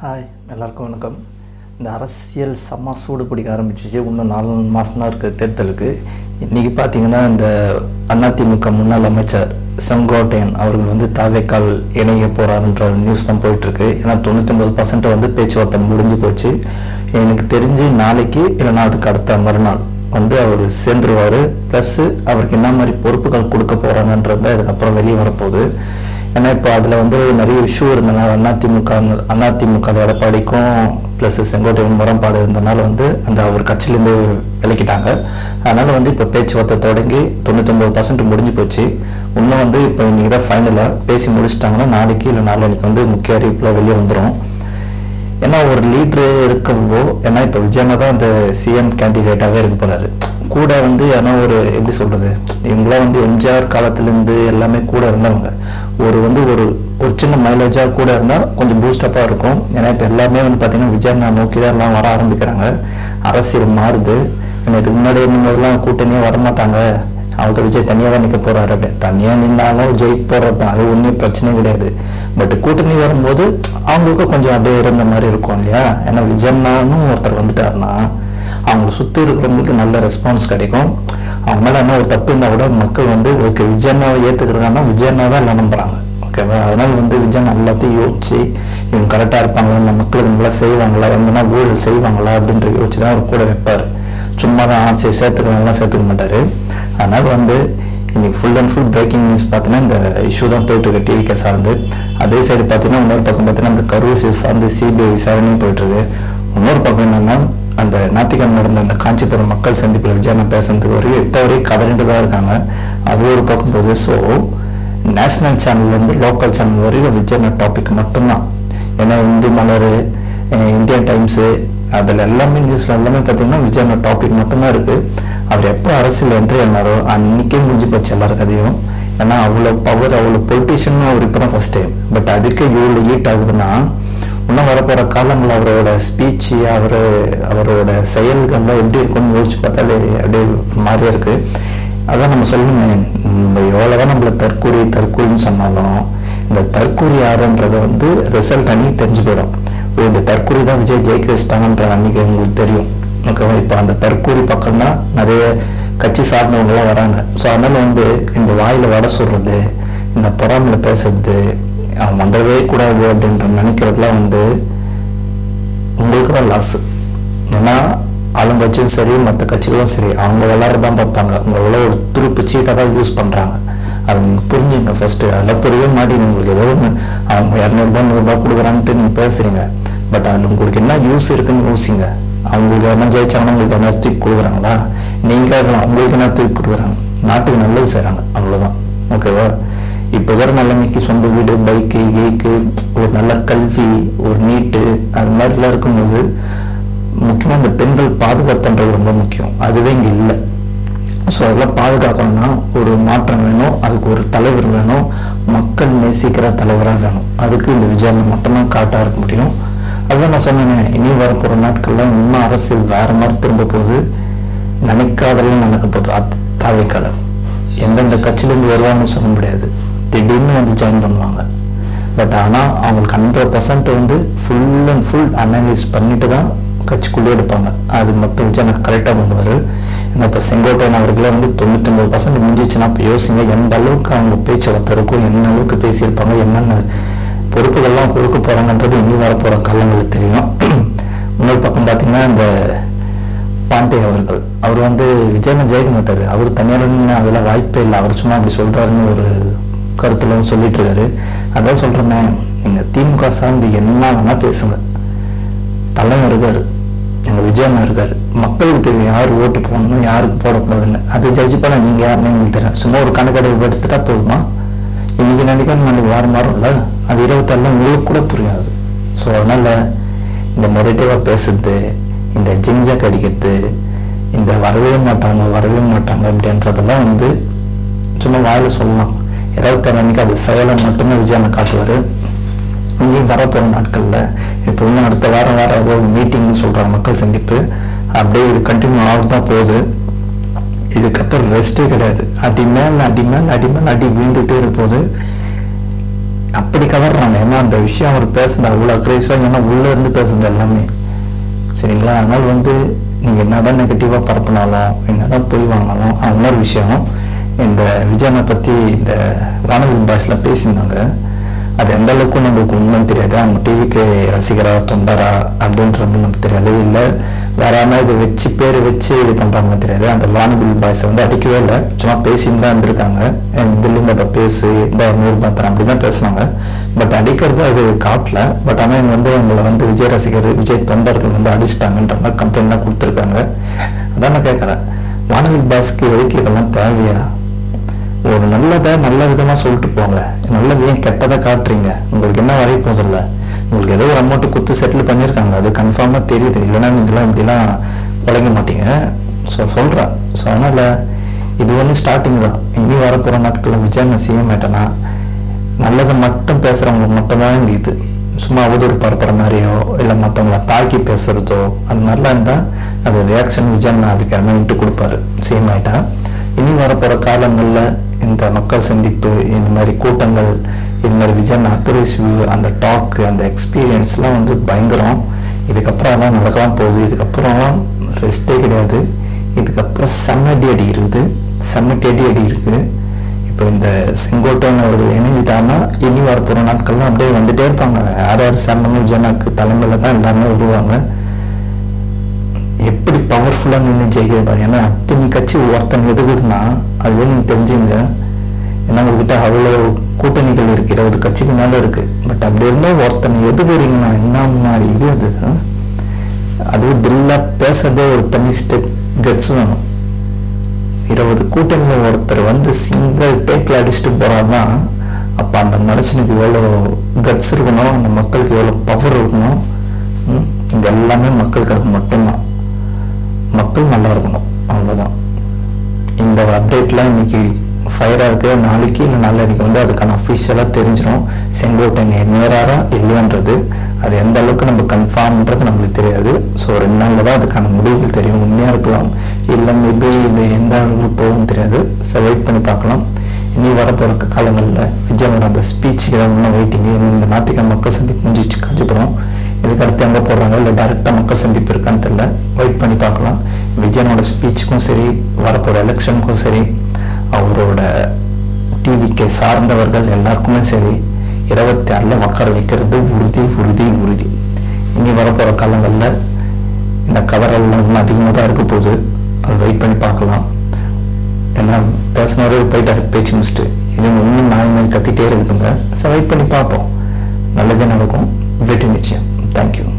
Hi எல்லாருக்கும் வணக்கம். இந்த அரசியல் செம்ம சூடு பிடிக்க ஆரம்பிச்சிச்சு. இன்னும் நாலு மாதம் தான் இருக்குது தேர்தலுக்கு. இன்றைக்கி பார்த்தீங்கன்னா இந்த அதிமுக முன்னாள் அமைச்சர் செங்கோட்டையன் அவர்கள் வந்து தாவேக்கால் இணைய போகிறாருன்ற நியூஸ் தான் போயிட்டுருக்கு. ஏன்னா தொண்ணூத்தொம்பது பர்சன்ட் வந்து பேச்சுவார்த்தை முடிஞ்சு போச்சு. எனக்கு தெரிஞ்சு நாளைக்கு இல்லைனா அதுக்கு அடுத்த மறுநாள் வந்து அவர் சேர்ந்துருவார். ப்ளஸ்ஸு அவருக்கு என்ன மாதிரி பொறுப்புகள் கொடுக்க போகிறாங்கன்றது தான் இதுக்கப்புறம் வெளியே வரப்போகுது. ஏன்னா இப்போ அதில் வந்து நிறைய இஷ்யூ இருந்தனால அதிமுக அதிமுக எடப்பாடிக்கும் ப்ளஸ் செங்கோட்டையன் முரண்பாடு இருந்தனால வந்து அந்த அவர் கட்சியிலேருந்து விலக்கிட்டாங்க அதனால் வந்து இப்போ பேச்சுவார்த்தை தொடங்கி தொண்ணூத்தொம்பது பர்சன்ட் முடிஞ்சு போச்சு. இன்னும் வந்து இப்போ இன்றைக்கி தான் ஃபைனலாக பேசி முடிச்சிட்டாங்கன்னா நாளைக்கு இல்லை நாளைக்கு வந்து முக்கிய அறிவிப்பில் வெளியே வந்துடும் ஏன்னா ஒரு லீட்ரு இருக்கவோ ஏன்னா இப்போ விஜயனா தான் இந்த சிஎம் கேண்டிடேட்டாகவே இருக்க போகிறாரு கூட வந்து ஏன்னா ஒரு எப்படி சொல்றது இவங்களாம் வந்து எம்ஜிஆர் காலத்துலேருந்து எல்லாமே கூட இருந்தவங்க. ஒரு வந்து ஒரு ஒரு சின்ன மைலேஜாக கூட இருந்தால் கொஞ்சம் பூஸ்டப்பாக இருக்கும். ஏன்னா இப்போ எல்லாமே வந்து பார்த்தீங்கன்னா விஜயனா நோக்கி தான் எல்லாம் வர ஆரம்பிக்கிறாங்க. அரசியல் மாறுது. ஏன்னா இதுக்கு முன்னாடி இருந்ததெல்லாம் கூட்டணியே வரமாட்டாங்க. அவங்க விஜய் தனியாக தான் நிற்க போறாரு. அப்படி தனியாக நின்னாலும் ஜெயிக்க போகிறது தான். அது ஒன்றும் பிரச்சனை கிடையாது. பட் கூட்டணி வரும்போது அவங்களுக்கும் கொஞ்சம் அப்படியே இருந்த மாதிரி இருக்கும் இல்லையா? ஏன்னா விஜயண்ணான்னு ஒருத்தர் வந்துட்டாருன்னா அவங்கள சுற்றி இருக்கிறவங்களுக்கு நல்ல ரெஸ்பான்ஸ் கிடைக்கும். அவங்க மேலே என்ன ஒரு தப்பு இருந்தால் கூட மக்கள் வந்து ஓகே விஜயனாவை ஏற்றுக்கிறாங்கன்னா விஜயனா தான் எல்லாம் நம்புகிறாங்க ஓகேவா அதனால் வந்து விஜயன் எல்லாத்தையும் யோசிச்சு இவங்க கரெக்டாக இருப்பாங்களா? இல்லை மக்களுக்கு நல்லா செய்வாங்களா? எந்தனா ஊழல் செய்வாங்களா? அப்படின்ற யோசிச்சு தான் அவர் கூட வைப்பார். சும்மா தான் ஆ, சரி சேர்த்துக்கலாம் சேர்த்துக்க மாட்டார். அதனால் வந்து இன்றைக்கி full and full breaking news பார்த்தீங்கன்னா இந்த இஷ்யூ தான் போயிட்டு இருக்கு டிவி கேஸ் சார்ந்து. அதே சைடு பார்த்தீங்கன்னா இன்னொரு பக்கம் பார்த்தீங்கன்னா இந்த கரூர் சார்ந்து சிபிஐ விசாரணையும் போயிட்டுருக்கு இன்னொரு பக்கம் என்னென்னா அந்த ஞாயிற்றுக்கிழமை நடந்த அந்த காஞ்சிபுரம் மக்கள் சந்திப்பில் விஜயனா பேசுறதுக்கு வரையும் இப்போ வரையும் கதறிட்டு தான் இருக்காங்க. அது ஒரு பக்கம் போது ஸோ நேஷ்னல் சேனல்லேருந்து லோக்கல் சேனல் வரைக்கும் விஜயனா டாபிக் மட்டும்தான். ஏன்னா இந்து மலர் இந்தியன் டைம்ஸு அதில் எல்லாமே நியூஸில் எல்லாமே பார்த்தீங்கன்னா விஜயனா டாபிக் மட்டும்தான் இருக்குது அவர் எப்போ அரசியல் என்ட்ரி ஆனாரோ அன்னைக்கே முடிஞ்சு போச்சு எல்லாரும் கதையும். ஏன்னா அவ்வளோ பவர் அவ்வளோ பொலிட்டிஷியன் அவர் இப்போ தான் ஃபஸ்ட் டைம் பட் அதுக்கு இவ்வளோ ஈட் ஆகுதுன்னா இன்னும் வரப்போகிற காலங்கள் அவரோட ஸ்பீச்சு அவர் அவரோட செயல்கள்லாம் எப்படி இருக்கும்னு யோசிச்சு பார்த்தாலே அப்படியே மாதிரியே இருக்கு. அதான் நம்ம சொல்லணுமே நம்ம எவ்வளோதான் நம்மள தற்கூரி தற்கூரின்னு சொன்னாலும் இந்த தற்கூரி யாருன்றது வந்து ரிசல்ட் அன்னைக்கு தெரிஞ்சு போயிடும். ஓ இந்த தற்கூரி தான் விஜய் ஜெயிக்க வச்சிட்டாங்கன்றது அன்னைக்கு உங்களுக்கு தெரியும். ஓகேவா? இப்போ அந்த தற்கூரி பக்கம் தான் நிறைய கட்சி சார்ந்தவங்களாம் வராங்க. ஸோ அதனால வந்து இந்த வாயில வடை சுடுறது இந்த பொறாமையில் பேசுறது அவன் வந்துடவே கூடாது அப்படின்ற நினைக்கிறதுலாம் வந்து உங்களுக்கு தான் லாஸ் ஏன்னா ஆளுங்கட்சியும் சரி மற்ற கட்சிகளும் சரி அவங்க விளாட்றதான் பார்ப்பாங்க. உங்களை ஒரு துருப்பு சீட்டாக தான் யூஸ் பண்ணுறாங்க அதை நீங்கள் புரிஞ்சுங்க ஃபஸ்ட்டு அதெல்லாம் புரியவே மாட்டேங்குது. உங்களுக்கு ஏதோ ஒன்று அவங்க இரநூறுபா நூறுரூபா கொடுக்குறான்ட்டு நீங்கள் பேசுகிறீங்க பட் அதில் உங்களுக்கு என்ன யூஸ் இருக்குன்னு யோசிங்க. அவங்களுக்கு என்ன ஜெயிச்சாங்கன்னா உங்களுக்கு என்ன தூக்கி கொடுக்குறாங்களா? நீங்கள் உங்களுக்கு என்ன தூக்கி கொடுக்குறாங்க? நாட்டுக்கு நல்லது செய்கிறாங்க அவ்வளோதான் ஓகேவா இப்போ வேற நிலைமைக்கு சொந்த வீடு பைக்கு கேக்கு ஒரு நல்ல கல்வி ஒரு நீட்டு அது மாதிரிலாம் இருக்கும்போது முக்கியமாக இந்த பெண்கள் பாதுகாப்புன்றது ரொம்ப முக்கியம். அதுவே இங்கே இல்லை. ஸோ அதெல்லாம் பாதுகாக்கணும்னா ஒரு மாற்றம் வேணும் அதுக்கு ஒரு தலைவர் வேணும் மக்கள் நேசிக்கிற தலைவராக வேணும். அதுக்கு இந்த விஜயம் மட்டும்தான் காட்டாக இருக்க முடியும். அதுதான் நான் சொன்னேன் இனி வரப்போகிற நாட்களில் இன்னும் அரசியல் வேற மாதிரி திரும்ப போகுது. நினைக்காதெல்லாம் நடக்க போகுது. அத் தாவைக்கால. எந்தெந்த கட்சியிலேருந்து வருவான்னு சொல்ல முடியாது. திடீர்னு வந்து ஜாயின் பண்ணுவாங்க. பட் ஆனால் அவங்களுக்கு ஹண்ட்ரட் பர்சன்ட் வந்து ஃபுல் அண்ட் ஃபுல் அனலைஸ் பண்ணிட்டு தான் கட்சிக்குள்ளே எடுப்பாங்க. அது மட்டும் வச்சு எனக்கு கரெக்டாக பண்ணுவார். ஏன்னா இப்போ செங்கோட்டையன் அவர்களே வந்து தொண்ணூத்தொம்பது பர்சன்ட் முடிஞ்சிச்சுன்னா இப்போ யோசிங்க எந்த அளவுக்கு அவங்க பேச்சுவார்த்தை இருக்கும் என்ன அளவுக்கு பேசியிருப்பாங்க என்னென்ன பொறுப்புகள்லாம் கொடுக்க போகிறாங்கன்றது இன்னும் வரப்போகிற காலங்களுக்கு தெரியும். இன்னொரு பக்கம் பார்த்தீங்கன்னா இந்த பாண்டே அவர்கள். அவர் வந்து விஜயன ஜெயிக்க மாட்டார். அவர் தனியார் அதெல்லாம் வாய்ப்பே இல்லை. அவர் சும்மா அப்படி சொல்கிறாருன்னு ஒரு கருத்துல சொல்லிட்டு இருக்காரு அதான் சொல்றேனே நீங்க திமுக சார்ந்து என்ன வேணா பேசுங்க. தலைமை இருக்காரு. எங்க விஜயமா இருக்காரு. மக்களுக்கு தெரியும் யார் ஓட்டு போடணும் யாருக்கு போடக்கூடாதுன்னு. அது ஜட்ஜ் பண்ண நீங்க யாருன்னு எங்களுக்கு தெரியும் சும்மா ஒரு கணக்கடைவு எடுத்துட்டா போதுமா? இன்னைக்கு நினைக்காம நாளைக்கு வாரம் மாறும்ல அது இருபத்தாறுல உங்களுக்கு கூட புரியாது. ஸோ அதனால இந்த நெரட்டிவாக பேசுறது இந்த ஜிஞ்சா கடிக்கிறது இந்த வரவே மாட்டாங்க வரவே மாட்டாங்க அப்படின்றதெல்லாம் வந்து சும்மா வாயில சொல்லலாம். இருபத்தாறு அன்னைக்கு அது செயலை மட்டும்தான் விஜயனை காட்டுவார். இங்கேயும் வரப்போகிற நாட்களில் இப்போ இன்னும் அடுத்த வாரம் வேறு ஏதோ மீட்டிங்னு சொல்கிறாங்க மக்கள் சந்திப்பு. அப்படியே இது கண்டினியூ ஆகும் தான் போகுது. இதுக்கப்புறம் ரெஸ்ட்டே கிடையாது. அடி மேல் அடி மேல் அடி மேல் அடி விழுந்துட்டே இருப்போது. அப்படி கவர்றாங்க. ஏன்னா அந்த விஷயம் அவர் பேசுனது அவ்வளோ அக்ரேசிவாக ஏன்னா உள்ளே இருந்து பேசுனது எல்லாமே. சரிங்களா? அதனால் வந்து நீங்கள் என்னதான் நெகட்டிவாக என்ன என்னதான் போய் வாங்கினாலும் அது மாதிரி விஷயம். இந்த விஜயனை பற்றி இந்த வானவில் பாய்ஸில் பேசியிருந்தாங்க. அது எந்த அளவுக்கு நம்மளுக்கு உண்மைன்னு தெரியாது. அவங்க டிவிக்கு ரசிகரா தொண்டரா அப்படின்றது நமக்கு தெரியாது. இல்லை வேற யாருன்னா இதை வச்சு பேர் வச்சு இது பண்ணுறாங்கன்னு தெரியாது. அந்த வானவில் பாய்ஸை வந்து அடிக்கவே இல்லை. சும்மா பேசின்னு தான் இருந்திருக்காங்க. தில்லிங்கப்ப பேசு இந்த நூறு பாத்திரம் அப்படி தான் பேசுனாங்க. பட் அடிக்கிறது அது காட்டல. பட் ஆனால் இங்கே வந்து எங்களை வந்து விஜய் ரசிகர் விஜய் தொண்டர்கள் வந்து அடிச்சிட்டாங்கன்ற மாதிரி கம்ப்ளைண்ட்லாம் கொடுத்துருக்காங்க. அதான் நான் கேட்குறேன். வானவில் பாஸ்க்கு எதுக்கு இதெல்லாம் தேவையா? ஒரு நல்லதை நல்ல விதமாக சொல்லிட்டு போங்க. நல்லது ஏன் கெட்டதை காட்டுறீங்க? உங்களுக்கு என்ன வரைய போதில்ல உங்களுக்கு ஏதோ ஒரு அமௌண்ட்டு கொடுத்து செட்டில் பண்ணியிருக்காங்க அது கன்ஃபார்மாக தெரியுது. இல்லைன்னா நீங்களாம் இப்படிலாம் குலைக்க மாட்டீங்க. ஸோ சொல்கிறேன் ஸோ அதனால் இது ஒன்று ஸ்டார்டிங் தான். இனி வரப்போகிற நாட்களில் விஜய் நான் செய்ய மாட்டேன்னா நல்லதை மட்டும் பேசுகிறவங்க மட்டும்தான் இங்கே இது சும்மா அவதூறு பரப்புற மாதிரியோ இல்லை மற்றவங்கள தாக்கி பேசுகிறதோ அந்த மாதிரிலாம் இருந்தால் அது ரியாக்ஷன் விஜய் நான் அதுக்கு என்ன விட்டு கொடுப்பாரு. சேம் ஆயிட்டா. இனி வரப்போகிற காலங்களில் இந்த மக்கள் சந்திப்பு இந்த மாதிரி கூட்டங்கள் இது மாதிரி விஜய் வியூ அந்த டாக்கு அந்த எக்ஸ்பீரியன்ஸ்லாம் வந்து பயங்கரம். இதுக்கப்புறம் எல்லாம் நடக்கலாம் போகுது. இதுக்கப்புறம்லாம் ரெஸ்ட்டே கிடையாது. இதுக்கப்புறம் செம்மட்டி அடி இருக்குது. செம்மட்டி அடி அடி இருக்குது இப்போ இந்த செங்கோட்டையன் அவர்கள் இணைஞ்சிட்டாங்கன்னா இனி வரப்போகிற நாட்கள்லாம் அப்படியே வந்துட்டே இருப்பாங்க. யார் யார் சரணமும் ஜனாக்கு தலைமையில் தான் எல்லாமே விடுவாங்க எப்படி பவர்ஃபுல்லாக நின்று ஜெயிக்கிறதா ஏன்னா அத்தனை கட்சி ஒருத்தன் எதுக்குதுன்னா அதுவே நீங்கள் தெரிஞ்சுங்க. ஏன்னா உங்ககிட்ட அவ்வளோ கூட்டணிகள் இருக்கு. இருபது கட்சிக்கு மேலே இருக்கு. பட் அப்படி இருந்தால் ஒருத்தன் எதுக்குறீங்கன்னா என்ன மாதிரி இது அது? அதுவும் தில்லா பேசுறதே ஒரு தனி ஸ்டெப் கட்ஸ் வேணும். இருபது கூட்டணியில் ஒருத்தர் வந்து சிங்கிள் டேக்கில் அடிச்சுட்டு போறாருன்னா அப்போ அந்த மனுஷனுக்கு எவ்வளோ கட்ஸ் இருக்கணும்? அந்த மக்களுக்கு எவ்வளோ பவர் இருக்கணும்? ம், இது எல்லாமே மக்களுக்காக மட்டும்தான். மக்கள் நல்லா இருக்கணும். அவ்வளோதான் இந்த அப்டேட்லாம் இன்னைக்கு ஃபயராக இருக்குது நாளைக்கு இல்லை நாளைக்கு வந்து அதுக்கான அஃபிஷியலாக தெரிஞ்சிடும் செங்கோட்டையன் நேராரா இல்லையான்றது அது எந்த அளவுக்கு நம்ம கன்ஃபார்ம்ன்றது நம்மளுக்கு தெரியாது. ஸோ ரெண்டு நாளில் தான் அதுக்கான முடிவுகள் தெரியும். உண்மையாக இருக்கலாம். இல்லை மேபி இது எந்த அளவுக்கு போகும் தெரியாது. ஸோ வெயிட் பண்ணி பார்க்கலாம். இனி வரப்போகிற காலங்களில் விஜயனோட அந்த ஸ்பீச்சுக்கு தான் இன்னும் வெயிட்டிங்க இந்த நாட்டுக்கு மக்கள் சந்திப்பு முடிஞ்சிச்சு காஞ்சிபுரம். இதுக்கு அடுத்து எங்கே போடுறாங்க இல்லை டேரெக்டாக மக்கள் சந்திப்பு இருக்கான்னு தெரியல. வெயிட் பண்ணி பார்க்கலாம். விஜயனோட ஸ்பீச்சுக்கும் சரி வரப்போகிற எலெக்ஷனுக்கும் சரி அவரோட டிவிக்கு சார்ந்தவர்கள் எல்லாருக்குமே சரி இருபத்தி ஆறில் உட்கார வைக்கிறது உறுதி உறுதி உறுதி. இனி வரப்போகிற காலங்களில் இந்த கவரெல்லாம் இன்னும் அதிகமாக தான் இருக்க போகுது. அது வெயிட் பண்ணி பார்க்கலாம். ஏன்னா பேசினவரே போயிட்டாரு பேச்சு முடிச்சுட்டு இது இன்னும் நாய் மாதிரி கத்திட்டே இருக்குங்க. ஸோ வெயிட் பண்ணி பார்ப்போம். நல்லதே நடக்கும். வெற்றி நிச்சயம். Thank you